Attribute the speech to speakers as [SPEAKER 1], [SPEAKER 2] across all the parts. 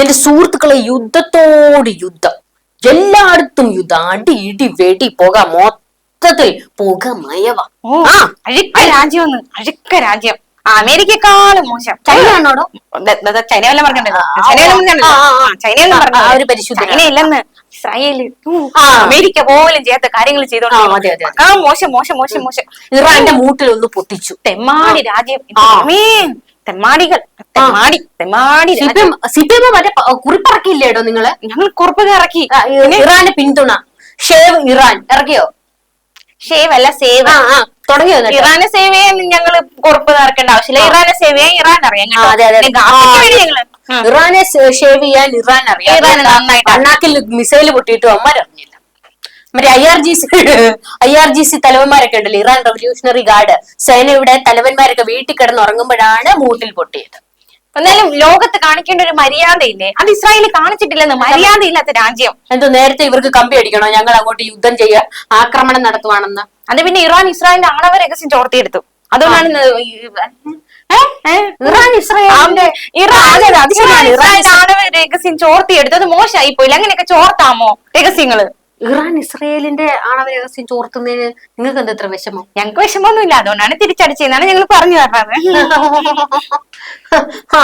[SPEAKER 1] എന്റെ സുഹൃത്തുക്കളെ യുദ്ധത്തോട് യുദ്ധം. എല്ലായിടത്തും യുദ്ധം. അടി ഇടി വെടി പുക മൊത്തത്തിൽ പുക മയവ. ആ
[SPEAKER 2] അഴുക്ക രാജ്യം അഴുക്ക രാജ്യം. അമേരിക്കക്കാളും മോശം.
[SPEAKER 1] ചൈനയാണോടോ
[SPEAKER 2] ചൈന വല്ലതും ചൈന വല്ലതും പറഞ്ഞു. ചൈന ഇല്ലെന്ന്.
[SPEAKER 1] ഇസ്രായേൽ.
[SPEAKER 2] അമേരിക്ക പോലും ചെയ്യാത്ത കാര്യങ്ങൾ ചെയ്തോണ്ട് മോശം മോശം മോശം മോശം
[SPEAKER 1] ഇറാന്റെ മൂട്ടിൽ ഒന്ന് പൊട്ടിച്ചു.
[SPEAKER 2] തെമ്മാടി രാജ്യം. തെമ്മാടികൾ തെമ്മാടി തെമ്മാടി.
[SPEAKER 1] സിപിഎം മറ്റേ കുറിപ്പിറക്കില്ലേടോ നിങ്ങൾ?
[SPEAKER 2] ഞങ്ങൾ കുറുപ്പ് ഇറക്കി.
[SPEAKER 1] ഇറാന്റെ പിന്തുണ. Shave Iran. ഇറക്കിയോ?
[SPEAKER 2] ഷേവ് അല്ല സേവ്.
[SPEAKER 1] തുടങ്ങിയോ?
[SPEAKER 2] ഇറാനെ സേവ് ചെയ്യാൻ ഞങ്ങൾ കുറിപ്പ് ഇറക്കേണ്ട ആവശ്യമില്ല ഇറാനെ സേവ് ചെയ്യാൻ ഇറാൻ അറിയാം
[SPEAKER 1] ഇറാനെ ഷേവ് ചെയ്യാൻ ഇറാൻ അറിയാം. ഇറാൻ
[SPEAKER 2] നന്നായിട്ട്
[SPEAKER 1] അണ്ണാക്കിൽ മിസൈൽ പൊട്ടിയിട്ടും അമ്മ അറിഞ്ഞില്ല മറ്റേ I R G C I R G C തലവന്മാരൊക്കെ ഉണ്ടല്ലോ. ഇറാൻ റവല്യൂഷണറി ഗാർഡ് സേനയുടെ തലവന്മാരൊക്കെ വീട്ടിൽ കിടന്ന് ഉറങ്ങുമ്പോഴാണ് മൂട്ടിൽ പൊട്ടിയത്.
[SPEAKER 2] എന്നാലും ലോകത്ത് കാണിക്കേണ്ട ഒരു മര്യാദയില്ലേ? അത് ഇസ്രായേൽ കാണിച്ചിട്ടില്ലെന്ന് മര്യാദയില്ലാത്ത രാജ്യം.
[SPEAKER 1] എന്തോ നേരത്തെ ഇവർക്ക് കമ്പി അടിക്കണോ? ഞങ്ങൾ അങ്ങോട്ട് യുദ്ധം ചെയ്യുക ആക്രമണം നടത്തുവാണെന്ന്.
[SPEAKER 2] അത് പിന്നെ ഇറാൻ ഇസ്രായേലിന്റെ ആണവ രഹസ്യം ചോർത്തിയെടുത്തു. അതുകൊണ്ടാണ്?
[SPEAKER 1] ഇറാൻ ഇസ്രായേലിന്റെ
[SPEAKER 2] ഇറാൻ.
[SPEAKER 1] ഇറാൻ
[SPEAKER 2] ആണവ രഹസ്യം ചോർത്തിയെടുത്തു അത് മോശമായി പോയില്ല അങ്ങനെയൊക്കെ ചോർത്താമോ രഹസ്യങ്ങൾ?
[SPEAKER 1] ഇറാൻ ഇസ്രയേലിന്റെ ആണവ രഹസ്യം ചോർത്തുന്നതിന് നിങ്ങൾക്ക് എന്താ ഇത്ര വിഷമം?
[SPEAKER 2] ഞങ്ങൾക്ക് വിഷമമൊന്നുമില്ല. അതുകൊണ്ടാണ് തിരിച്ചടിച്ചതെന്നാണ് ഞങ്ങൾ പറഞ്ഞു തരണത്.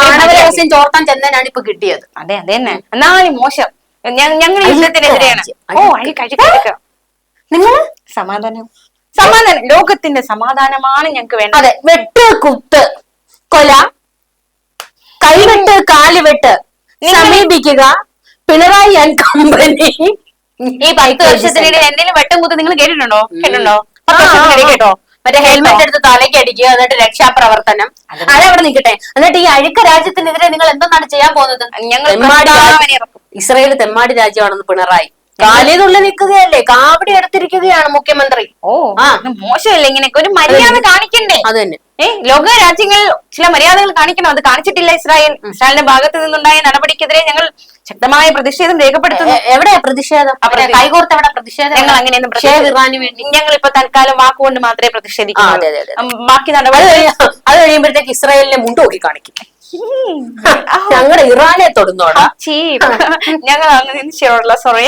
[SPEAKER 1] ആണവ രഹസ്യം ചോർത്താൻ ചെന്നതിനാണ് ഇപ്പൊ കിട്ടിയത്.
[SPEAKER 2] അതെ അതെ തന്നെ എന്നാലും മോശം. ഞങ്ങൾ യുദ്ധത്തിനെതിരെയാണ് ഓ
[SPEAKER 1] അതിൽ
[SPEAKER 2] അഴുക്ക്.
[SPEAKER 1] നിങ്ങൾ
[SPEAKER 2] സമാധാനം. സമാധാനം. ലോകത്തിന്റെ സമാധാനമാണ് ഞങ്ങൾക്ക് വേണ്ടത്.
[SPEAKER 1] അതെ വെട്ട് കുത്ത് കൊല കൈവെട്ട് കാലുവെട്ട് സമീപിക്കുക പിണറായി ആൻഡ് കമ്പനി
[SPEAKER 2] ഈ പത്ത് വർഷത്തിനിടെ എന്തെങ്കിലും വെട്ടം കൂത്ത് നിങ്ങൾ കേട്ടിട്ടുണ്ടോ? കേട്ടിട്ടുണ്ടോ? പത്ത് കേട്ടോ?
[SPEAKER 1] മറ്റേ ഹെൽമെറ്റ് എടുത്ത് തലയ്ക്ക് അടിക്കുക എന്നിട്ട് രക്ഷാപ്രവർത്തനം. അതവിടെ നിൽക്കട്ടെ. എന്നിട്ട് ഈ അഴുക്ക രാജ്യത്തിനെതിരെ നിങ്ങൾ എന്താണ് ചെയ്യാൻ പോകുന്നത്?
[SPEAKER 2] ഞങ്ങൾ.
[SPEAKER 1] ഇസ്രയേൽ തെമ്മാടി രാജ്യമാണെന്ന് പിണറായി. കാലിതുള്ളി നിൽക്കുകയല്ലേ? കാവടി എടുത്തിരിക്കുകയാണ് മുഖ്യമന്ത്രി.
[SPEAKER 2] ഓ മോശമല്ലേ ഇങ്ങനെയൊക്കെ? ഒരു മര്യാദ കാണിക്കണ്ടേ?
[SPEAKER 1] അത് തന്നെ.
[SPEAKER 2] ഏ ലോക രാജ്യങ്ങളിൽ ചില മര്യാദകൾ കാണിക്കണം. അത് കാണിച്ചിട്ടില്ല ഇസ്രായേൽ. ഇസ്രായേലിന്റെ ഭാഗത്ത് നിന്നുണ്ടായ നടപടിക്കെതിരെ ഞങ്ങൾ ശക്തമായ പ്രതിഷേധം രേഖപ്പെടുത്തുന്നു.
[SPEAKER 1] എവിടെയാ പ്രതിഷേധം? കൈകോർത്ത് എവിടെ പ്രതിഷേധം?
[SPEAKER 2] ഞങ്ങൾ അങ്ങനെയൊന്നും
[SPEAKER 1] ഇറാന് വേണ്ടി.
[SPEAKER 2] ഞങ്ങൾ ഇപ്പൊ തൽക്കാലം വാക്കുകൊണ്ട് മാത്രമേ പ്രതിഷേധിക്കൂ. ബാക്കി നടപടി
[SPEAKER 1] അത് കഴിയുമ്പോഴത്തേക്ക് ഇസ്രായേലിനെ മുണ്ടോക്കി കാണിക്കും ഞങ്ങളുടെ ഇറാനെ തൊടുന്നോടാ.
[SPEAKER 2] ഞങ്ങൾ സോറി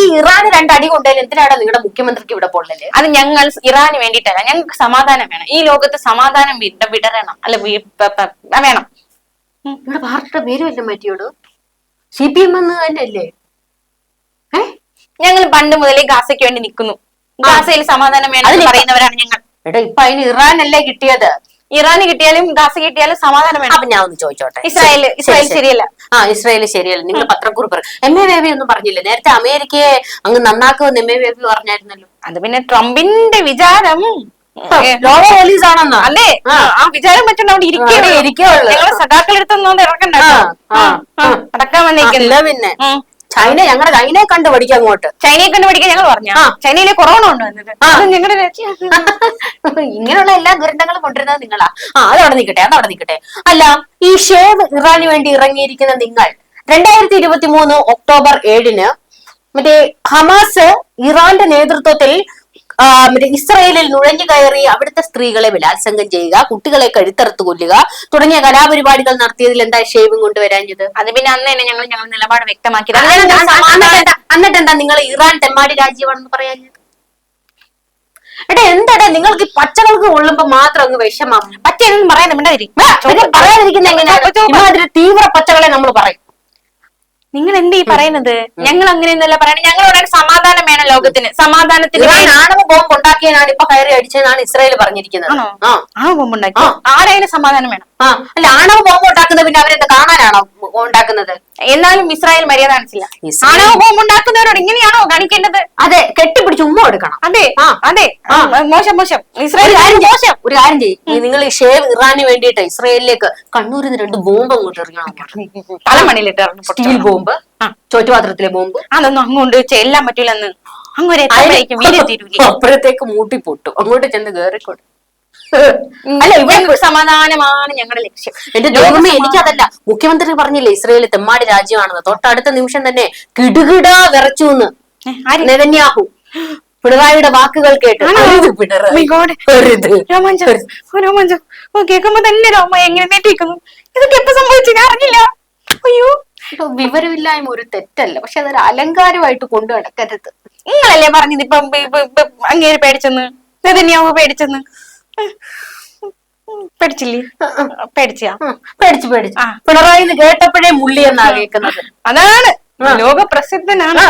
[SPEAKER 1] ഈ ഇറാന് രണ്ടടി കൊണ്ടതിന് എന്തിനാണ് നിങ്ങളുടെ മുഖ്യമന്ത്രിക്ക് ഇവിടെ പൊള്ളൽ
[SPEAKER 2] അത് ഞങ്ങൾ ഇറാന് വേണ്ടിയിട്ടല്ല ഞങ്ങൾക്ക് സമാധാനം വേണം. ഈ ലോകത്ത് സമാധാനം വിട വിടരണം. അല്ല വേണം.
[SPEAKER 1] നിങ്ങളുടെ പാർട്ടിയുടെ പേര് വല്ലതും മാറ്റിയോടോ? സി പി എം എന്ന് തന്നെയല്ലേ ഏ?
[SPEAKER 2] ഞങ്ങൾ പണ്ട് മുതലേ ഗാസയ്ക്ക് വേണ്ടി നിൽക്കുന്നു ഗാസയിൽ സമാധാനം വേണം പറയുന്നവരാണ് ഞങ്ങൾ.
[SPEAKER 1] എടാ ഇപ്പൊ അതിന് അല്ലേ കിട്ടിയത്?
[SPEAKER 2] ഇറാന് കിട്ടിയാലും ഗാസ കിട്ടിയാലും സമാധാനം വേണം.
[SPEAKER 1] അപ്പൊ ഞാൻ ഒന്ന് ചോദിച്ചോട്ടെ
[SPEAKER 2] ഇസ്രായേൽ
[SPEAKER 1] ഇസ്രായേൽ
[SPEAKER 2] ശരിയല്ല.
[SPEAKER 1] ആ ഇസ്രായേൽ ശരിയല്ല. നിങ്ങൾ പത്രക്കുറിപ്പ് എം എ ബേബി ഒന്നും പറഞ്ഞില്ല? നേരത്തെ അമേരിക്കയെ അങ്ങ് നന്നാക്കുമെന്ന് എം എ ബേബി പറഞ്ഞായിരുന്നല്ലോ.
[SPEAKER 2] അത് പിന്നെ ട്രംപിന്റെ വിചാരം.
[SPEAKER 1] ലോക പോലീസ് ആണെന്നോ
[SPEAKER 2] അല്ലേ?
[SPEAKER 1] ആ.
[SPEAKER 2] വിചാരം പറ്റുന്ന അവിടെ
[SPEAKER 1] അവിടെ ഇരിക്കുകയുള്ളൂ.
[SPEAKER 2] ഞങ്ങളെ സഖാക്കളെടുത്തൊന്നും ഇറക്കണ്ട. അടക്കാൻ വന്നേക്കുന്നു.
[SPEAKER 1] പിന്നെ. ചൈന ഞങ്ങളുടെ ചൈനയെ കണ്ടു പഠിക്കാം അങ്ങോട്ട്.
[SPEAKER 2] ചൈനയെ കണ്ട് പഠിക്കാൻ ഞങ്ങൾ പറഞ്ഞു. ചൈനയിലെ കൊറോണ ഉണ്ട് വന്നത്. ഞങ്ങളുടെ
[SPEAKER 1] ഇങ്ങനെയുള്ള എല്ലാ ദുരന്തങ്ങളും കൊണ്ടുവരുന്നത് നിങ്ങളാ. ആ അതവിടെ നിൽക്കട്ടെ അതവിടെ നിൽക്കട്ടെ. അല്ല ഈ ഷേവ് ഇറാന് വേണ്ടി ഇറങ്ങിയിരിക്കുന്ന നിങ്ങൾ രണ്ടായിരത്തി ഇരുപത്തി മൂന്ന് ഒക്ടോബർ ഏഴിന് മറ്റേ ഹമാസ് ഇറാന്റെ നേതൃത്വത്തിൽ ഇസ്രയേലിൽ നുഴഞ്ഞു കയറി അവിടുത്തെ സ്ത്രീകളെ ബലാത്സംഗം ചെയ്യുക കുട്ടികളെ കഴുത്തറുത്ത് കൊല്ലുക തുടങ്ങിയ കലാപരിപാടികൾ നടത്തിയതിൽ എന്താ ഷേവും കൊണ്ടുവരാഞ്ഞത്?
[SPEAKER 2] അത് പിന്നെ അന്ന് തന്നെ ഞങ്ങൾ ഞങ്ങൾ നിലപാട് വ്യക്തമാക്കി.
[SPEAKER 1] എന്നിട്ട് എന്താ നിങ്ങൾ ഇറാൻ തെമ്മാടി രാജ്യമാണെന്ന് പറയാഞ്ഞത്? എടാ എന്താടാ നിങ്ങൾക്ക് ഈ പച്ചകൾക്ക് കൊള്ളുമ്പോ മാത്രം അങ്ങ് വിഷമം.
[SPEAKER 2] പറ്റിയെന്ന് പറയാൻ
[SPEAKER 1] നമ്മുടെ പറയാതിരിക്കുന്ന എങ്ങനെയാണ്? തീവ്ര പച്ചകളെ നമ്മൾ പറയും.
[SPEAKER 2] നിങ്ങൾ എന്ത് ഈ പറയുന്നത്? ഞങ്ങൾ അങ്ങനെയൊന്നല്ല പറയണത് ഞങ്ങൾ ഉടനെ സമാധാനം വേണം ലോകത്തിന്. സമാധാനത്തിന്
[SPEAKER 1] ഇറാൻ ആണവ ബോംബ് ഉണ്ടാക്കിയതാണ് ഇപ്പൊ കയറി അടിച്ചതെന്നാണ് ഇസ്രായേൽ പറഞ്ഞിരിക്കുന്നത്.
[SPEAKER 2] ആണവ ബോംബ്
[SPEAKER 1] ഉണ്ടാക്കി.
[SPEAKER 2] ആരായാലും സമാധാനം വേണം.
[SPEAKER 1] ആ. അല്ല ആണവ ബോംബ് ഉണ്ടാക്കുന്നത് പിന്നെ അവരെന്ത് കാണാനാണോ ഉണ്ടാക്കുന്നത്?
[SPEAKER 2] എന്നാലും ഇസ്രായേൽ മര്യാദ കാണിച്ചില്ല. ബോംബ് ഉണ്ടാക്കുന്നവരോട് ഇങ്ങനെയാണോ കാണിക്കേണ്ടത്?
[SPEAKER 1] അതെ കെട്ടിപ്പിടിച്ച് ഉമ്മ എടുക്കണം
[SPEAKER 2] അതെ. അതെ. മോശം മോശം. ഇസ്രായേൽ
[SPEAKER 1] മോശം. ഒരു കാര്യം ചെയ്യും. നിങ്ങൾ ഈ ഷേവ് ഇറാന് വേണ്ടിയിട്ട് ഇസ്രായേലിലേക്ക് കണ്ണൂരിൽ നിന്ന് രണ്ട് ബോംബ് അങ്ങോട്ട് ഇറങ്ങണം. എറിയണം
[SPEAKER 2] തലമണിലിട്ട്
[SPEAKER 1] സ്റ്റീൽ ബോംബ്. ചോറ്റുപാത്രത്തിലെ ബോംബ്.
[SPEAKER 2] അതൊന്നും അങ്ങോട്ട് ചെല്ലാൻ പറ്റൂലെന്ന് അങ്ങോട്ട്
[SPEAKER 1] അപ്പുറത്തേക്ക് മൂട്ടി പൊട്ടും അങ്ങോട്ട് ചെന്ന് കേറിക്കോട്ടെ അല്ല ഇവിടെ
[SPEAKER 2] സമാധാനമാണ് ഞങ്ങളുടെ ലക്ഷ്യം.
[SPEAKER 1] എന്റെ ദൈവമേ എനിക്കതല്ല. മുഖ്യമന്ത്രി പറഞ്ഞില്ലേ ഇസ്രയേൽ തെമ്മാടി രാജ്യമാണെന്ന്. തൊട്ടടുത്ത നിമിഷം തന്നെ കിടുകിട വിറച്ചു എന്ന് നെതന്യാഹു. പിണറായിയുടെ വാക്കുകൾ കേട്ട്
[SPEAKER 2] Oh രോമാഞ്ചം. കേൾക്കുമ്പോ തന്നെ രോമ എങ്ങനെ ഇതൊക്കെ എപ്പോ സംഭവിച്ചു? ഞാൻ അറിഞ്ഞില്ല. അയ്യോ.
[SPEAKER 1] വിവരമില്ലായ്മ ഒരു തെറ്റല്ല. പക്ഷെ അതൊരു അലങ്കാരമായിട്ട് കൊണ്ടു നടക്കരുത്.
[SPEAKER 2] നിങ്ങളല്ലേ പറഞ്ഞത് ഇപ്പം അങ്ങേര് പേടിച്ചെന്ന്? നെതന്യാവ് പേടിച്ചെന്ന്? പേടിച്ചില്ലേ പേടിച്ചാ
[SPEAKER 1] ഉം, പേടിച്ചു പേടിച്ചു
[SPEAKER 2] ആ.
[SPEAKER 1] പിണറായി എന്ന് കേട്ടപ്പോഴേ മുള്ളി എന്നാ കേൾക്കുന്നത്.
[SPEAKER 2] അതാണ്. ലോക പ്രസിദ്ധനാണ്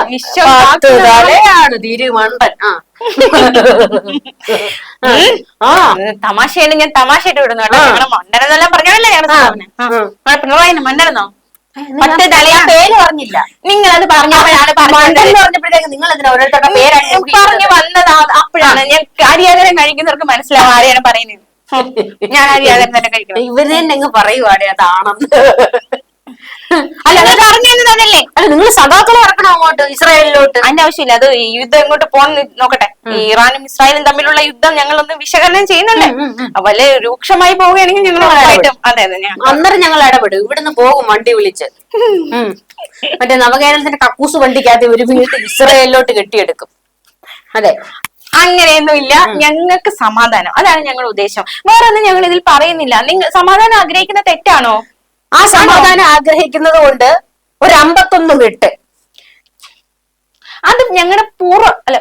[SPEAKER 2] തമാശയാണ് ഞാൻ തമാശയായിട്ട് വിടുന്നു കേട്ടോ. ഞങ്ങളെ മണ്ടനെന്നെല്ലാം പറഞ്ഞല്ലേ ഞങ്ങൾ പിണറായിന് മണ്ടനെന്നോ? തലയാ
[SPEAKER 1] പേര് പറഞ്ഞില്ല.
[SPEAKER 2] നിങ്ങൾ അത് പറഞ്ഞപ്പോഴാണ്
[SPEAKER 1] പറഞ്ഞപ്പോഴത്തേക്ക് നിങ്ങൾ അതിന് ഓരോരുത്തരുടെ പേരാണ്
[SPEAKER 2] പറഞ്ഞു വന്നത്. ആ- അപ്പോഴാണ് ഞാൻ അരിയാകരം കഴിക്കുന്നവർക്ക് മനസ്സിലാവും ആരെയാണ് പറയുന്നത്. ഞാൻ അരിയാകരം തന്നെ കഴിക്കുന്നത്
[SPEAKER 1] ഇവർ തന്നെ അങ്ങ് പറയുവാടേ അതാണെന്ന്
[SPEAKER 2] അല്ല അതല്ലേ
[SPEAKER 1] അല്ല നിങ്ങൾ സഖാക്കളെ ഇറക്കണം അങ്ങോട്ട് ഇസ്രായേലിലോട്ട്.
[SPEAKER 2] അതിന്റെ ആവശ്യമില്ല. അത് ഈ യുദ്ധം എങ്ങോട്ട് പോകാൻ നോക്കട്ടെ. ഇറാനും ഇസ്രായേലും തമ്മിലുള്ള യുദ്ധം ഞങ്ങളൊന്നും വിശകലനം ചെയ്യുന്നുണ്ട് വല്ല രൂക്ഷമായി പോവുകയാണെങ്കിൽ ഞങ്ങൾ അതെ
[SPEAKER 1] അന്നേരം ഞങ്ങൾ ഇടപെടും. ഇവിടുന്ന് പോകും വണ്ടി വിളിച്ച്. മറ്റേ നവകേരളത്തിന്റെ കക്കൂസ് വണ്ടിക്കകത്ത് ഒരു വീട്ട് ഇസ്രായേലിലോട്ട് കെട്ടിയെടുക്കും. അതെ.
[SPEAKER 2] അങ്ങനെയൊന്നും ഇല്ല ഞങ്ങൾക്ക് സമാധാനം. അതാണ് ഞങ്ങളുടെ ഉദ്ദേശം. വേറെ ഒന്നും ഞങ്ങൾ ഇതിൽ പറയുന്നില്ല. നിങ്ങൾ സമാധാനം ആഗ്രഹിക്കുന്ന തെറ്റാണോ?
[SPEAKER 1] ആ സമാധാനം ആഗ്രഹിക്കുന്നത് കൊണ്ട് ഒരു അമ്പത്തൊന്ന് വിട്ട്
[SPEAKER 2] അത് ഞങ്ങളുടെ പൂർവ അല്ല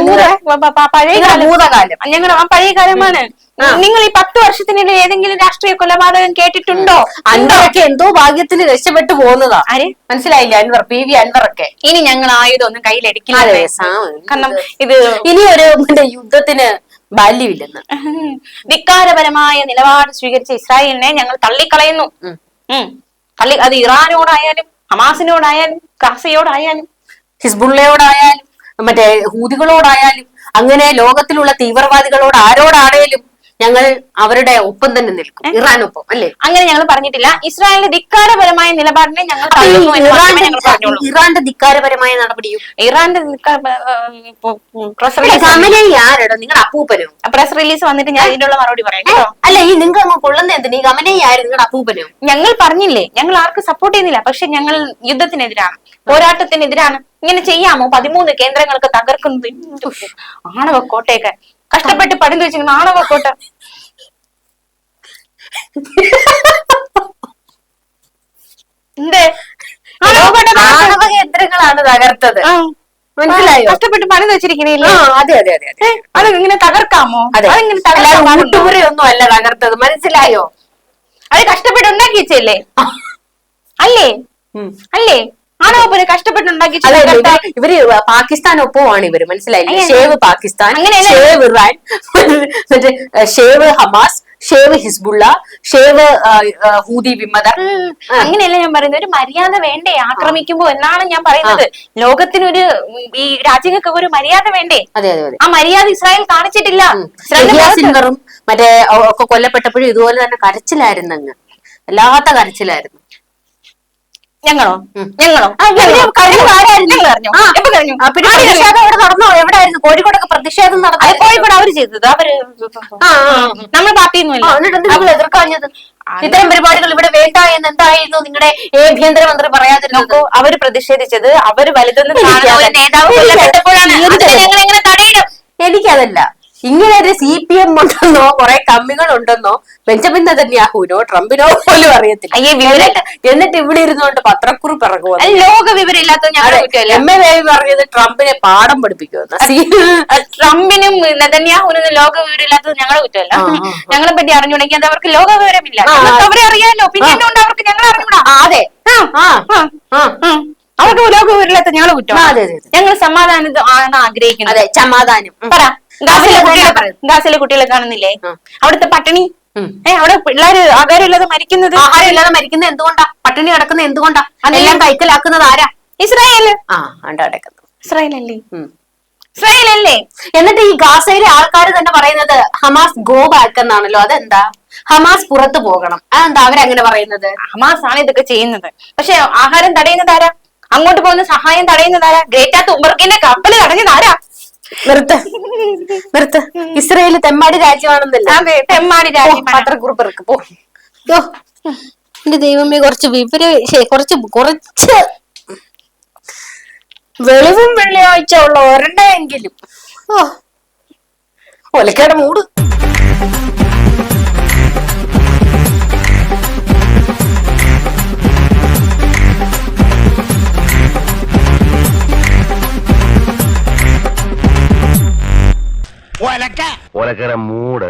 [SPEAKER 2] ഭൂത- പ- പഴയ കാലം.
[SPEAKER 1] ഭൂതകാലം.
[SPEAKER 2] ഞങ്ങളുടെ ആ പഴയ കാലമാണ്. നിങ്ങൾ ഈ പത്ത് വർഷത്തിനിടെ ഏതെങ്കിലും രാഷ്ട്രീയ കൊലപാതകം കേട്ടിട്ടുണ്ടോ?
[SPEAKER 1] അൻവറൊക്കെ എന്തോ ഭാഗ്യത്തിന് രക്ഷപ്പെട്ടു പോകുന്നതാ.
[SPEAKER 2] ആര്?
[SPEAKER 1] മനസ്സിലായില്ല അൻവർ പി വി അൻവറൊക്കെ?
[SPEAKER 2] ഇനി ഞങ്ങൾ ആയുധം ഒന്നും കയ്യിലെടുക്കില്ല.
[SPEAKER 1] അതെ, സാ-
[SPEAKER 2] കാരണം ഇത്
[SPEAKER 1] ഇനി ഒരു മറ്റേ യുദ്ധത്തിന് ബാല്യമില്ലെന്ന്.
[SPEAKER 2] വിക്കാരപരമായ നിലപാട് സ്വീകരിച്ച ഇസ്രായേലിനെ ഞങ്ങൾ തള്ളിക്കളയുന്നു.
[SPEAKER 1] ഉം.
[SPEAKER 2] തള്ളി അത് ഇറാനോടായാലും ഹമാസിനോടായാലും ഗാസയോടായാലും
[SPEAKER 1] ഹിസ്ബുള്ളയോടായാലും മറ്റേ ഹൂതികളോടായാലും അങ്ങനെ ലോകത്തിലുള്ള തീവ്രവാദികളോട് ആരോടാണേലും ഞങ്ങൾ അവരുടെ ഒപ്പം തന്നെ നിൽക്കും. ഇറാനൊപ്പം അല്ലേ?
[SPEAKER 2] അങ്ങനെ ഞങ്ങൾ പറഞ്ഞിട്ടില്ല. ഇസ്രായേലിന്റെ ധിക്കാരപരമായ നിലപാടിനെ ഞങ്ങൾ തള്ളുന്നു എന്ന് മാത്രമേ ഞങ്ങൾ
[SPEAKER 1] ഇറാന്റെ
[SPEAKER 2] പറഞ്ഞുള്ളൂ.
[SPEAKER 1] ഇറാന്റെ ധിക്കാരപരമായ നടപടിയും?
[SPEAKER 2] ഇറാന്റെ
[SPEAKER 1] ആരടോ? നിങ്ങൾ അപ്പൂപ്പനോ?
[SPEAKER 2] പ്രസ് റിലീസ് വന്നിട്ട് ഞാൻ ഇതിനുള്ള മറുപടി പറയാം കേട്ടോ.
[SPEAKER 1] അല്ല ഈ നിങ്ങൾ അങ്ങ് കൊള്ളുന്ന എന്തിന്? ഈ കമലെ ആര്? നിങ്ങളുടെ അപ്പൂപ്പനോ?
[SPEAKER 2] ഞങ്ങൾ പറഞ്ഞില്ലേ ഞങ്ങൾ ആർക്കും സപ്പോർട്ട് ചെയ്യുന്നില്ല പക്ഷെ ഞങ്ങൾ യുദ്ധത്തിനെതിരാണ് പോരാട്ടത്തിനെതിരാണ്. ഇങ്ങനെ ചെയ്യാമോ? പതിമൂന്ന് കേന്ദ്രങ്ങൾക്ക് തകർക്കുന്നത് ആണവക്കോട്ടയൊക്കെ കഷ്ടപ്പെട്ട് പണിത് വെച്ചിരിക്കുന്ന ആണവക്കോട്ട എന്തേ? ആണവക്കോട്ട തകർക്കാൻ-
[SPEAKER 1] ആണവ കേന്ദ്രങ്ങളാണ് തകർത്തത്. മനസ്സിലായോ?
[SPEAKER 2] കഷ്ടപ്പെട്ട് പണിത് വെച്ചിരിക്കണില്ലേ?
[SPEAKER 1] അതെ അതെ അതെ അതെ.
[SPEAKER 2] ഇങ്ങനെ തകർക്കാമോ?
[SPEAKER 1] അതെ.
[SPEAKER 2] അതിങ്ങനെ?
[SPEAKER 1] ഊട്ടുപുരയൊന്നും അല്ല തകർത്തത്. മനസ്സിലായോ?
[SPEAKER 2] അത് കഷ്ടപ്പെട്ട് ഉണ്ടാക്കി വെച്ചല്ലേ അല്ലേ. അല്ലേ? ആണോ? പിന്നെ കഷ്ടപ്പെട്ട് ഉണ്ടാക്കി വെച്ച
[SPEAKER 1] അതെ
[SPEAKER 2] തകർത്ത-
[SPEAKER 1] ഇവർ പാകിസ്ഥാൻ ഒപ്പമാണ്. ഇവർ മനസ്സിലായില്ലേ? ഷേവ് പാകിസ്ഥാൻ
[SPEAKER 2] അങ്ങനെയല്ല.
[SPEAKER 1] ഷേവ് ഇറാൻ മറ്റേ shave Hamas shave Hezbollah shave Houthi Houthi വിമതർ
[SPEAKER 2] അങ്ങനെയല്ല ഞാൻ പറയുന്നത്. ഒരു മര്യാദ വേണ്ടേ? ആക്രമിക്കുമ്പോ എന്നാണ് ഞാൻ പറയുന്നത്? ലോകത്തിനൊരു ഈ രാജ്യങ്ങൾക്ക് ഒരു മര്യാദ വേണ്ടേ?
[SPEAKER 1] അതെ അതെ
[SPEAKER 2] ആ മര്യാദ ഇസ്രായേൽ കാണിച്ചിട്ടില്ല.
[SPEAKER 1] സിൻവറും മറ്റേ ഒക്കെ കൊല്ലപ്പെട്ടപ്പോഴും ഇതുപോലെ തന്നെ കരച്ചിലായിരുന്നു അങ്ങ് വല്ലാത്ത കരച്ചിലായിരുന്നു.
[SPEAKER 2] ഞങ്ങളോ? ഞങ്ങളോ?
[SPEAKER 1] നടന്നോ? എവിടെയായിരുന്നു കോഴിക്കോടൊക്കെ പ്രതിഷേധം നടന്നു?
[SPEAKER 2] കോഴിക്കോട് അവർ ചെയ്തത്.
[SPEAKER 1] അവർ.
[SPEAKER 2] നമ്മൾ പാർട്ടിയൊന്നുമില്ല.
[SPEAKER 1] എന്നിട്ട് എതിർക്കാഞ്ഞത്? ഇത്തരം പരിപാടികൾ ഇവിടെ വേണ്ട എന്ന് എന്തായിരുന്നു നിങ്ങളുടെ ആഭ്യന്തരമന്ത്രി പറയാതിരുന്നത്?
[SPEAKER 2] നോക്കൂ അവർ പ്രതിഷേധിച്ചത് അവർ വലുതെന്ന്. നേതാവ് കൊല്ലപ്പെട്ടപ്പോഴാണ്. ഞങ്ങൾ എങ്ങനെ തടയിടും?
[SPEAKER 1] എനിക്കതല്ല. ഇങ്ങനെ ഒരു സി പി എം ഉണ്ടെന്നോ കുറെ കമ്മികൾ ഉണ്ടെന്നോ ബെഞ്ചമിൻ നെതന്യാഹുവിനോ ട്രംപിനോ പോലും അറിയത്തില്ല.
[SPEAKER 2] അയ്യേ, വിവരം-
[SPEAKER 1] എന്നിട്ട് ഇവിടെ ഇരുന്നുകൊണ്ട് പത്രക്കുറിപ്പ്
[SPEAKER 2] ഇറങ്ങുക ലോക വിവരം ഇല്ലാത്ത ഞങ്ങൾ
[SPEAKER 1] എം എ ബേബി പറഞ്ഞത് ട്രംപിനെ പാഠം പഠിപ്പിക്കുമെന്ന്.
[SPEAKER 2] ട്രംപിനും നെതന്യാഹുവിനും ലോക വിവരം ഇല്ലാത്തത് ഞങ്ങളെ കുറ്റമല്ല. ഞങ്ങളെ പറ്റി അറിഞ്ഞുണ്ടെങ്കിൽ അത് അവർക്ക് ലോക വിവരമില്ല. അവരെ അറിയാലോ. പിന്നെ എന്തുകൊണ്ട് അവർക്ക് ഞങ്ങൾ അറിഞ്ഞൂടാ
[SPEAKER 1] അതെ.
[SPEAKER 2] അവർക്ക് ലോക വിവരമില്ലാത്ത ഞങ്ങളെ കുറ്റം. ഞങ്ങൾ സമാധാനം ആണ് ആഗ്രഹിക്കുന്നത്.
[SPEAKER 1] അതെ സമാധാനം
[SPEAKER 2] പറ. ഗാസിലെ കുട്ടികളെ
[SPEAKER 1] അതെ.
[SPEAKER 2] ഗാസിലെ കുട്ടികളെ കാണുന്നില്ലേ? അവിടുത്തെ പട്ടിണി? ഏഹ് അവിടെ പിള്ളേര് ആഹാരമില്ലാതെ മരിക്കുന്നത്?
[SPEAKER 1] ആഹാരമില്ലാതെ മരിക്കുന്നത് എന്തുകൊണ്ടാ? പട്ടിണി കിടക്കുന്നത് എന്തുകൊണ്ടാ? അതെല്ലാം കൈക്കലാക്കുന്നത് ആരാ?
[SPEAKER 2] ഇസ്രായേൽ.
[SPEAKER 1] ആ കിടക്കുന്നത്
[SPEAKER 2] ഇസ്രായേലല്ലേ? ഇസ്രായേലല്ലേ?
[SPEAKER 1] എന്നിട്ട് ഈ ഗാസയിലെ ആൾക്കാർ തന്നെ പറയുന്നത് ഹമാസ് ഗോ ബാക്ക് എന്നാണല്ലോ അതെന്താ? ഹമാസ് പുറത്തു പോകണം. അതെന്താ അവരങ്ങനെ പറയുന്നത്?
[SPEAKER 2] ഹമാസ് ആണ് ഇതൊക്കെ ചെയ്യുന്നത്. പക്ഷെ ആഹാരം തടയുന്നത് ആരാ? അങ്ങോട്ട് പോകുന്ന സഹായം തടയുന്നത് ആരാ? ഗ്രേറ്റ തുമ്പർക്കിന്റെ കപ്പൽ തടഞ്ഞത് ആരാ?
[SPEAKER 1] നിർത്ത്. നിർത്ത്. ഇസ്രയേൽ തെമ്മാടി രാജ്യമാണെന്നല്ല?
[SPEAKER 2] അതെ തെമ്മാടി രാജ്യം
[SPEAKER 1] പത്രക്കുറിപ്പ് ഇറക്ക് പോ. എന്റെ ദൈവമേ കുറച്ച് വിവര കുറച്ച് കുറച്ച് വെളിവും വെള്ളിയാഴ്ച ഉള്ള ഒരെണ്ണമെങ്കിലും. ഓ ഒലക്കേടെ മൂട്.
[SPEAKER 3] ഒലക്കര മൂട്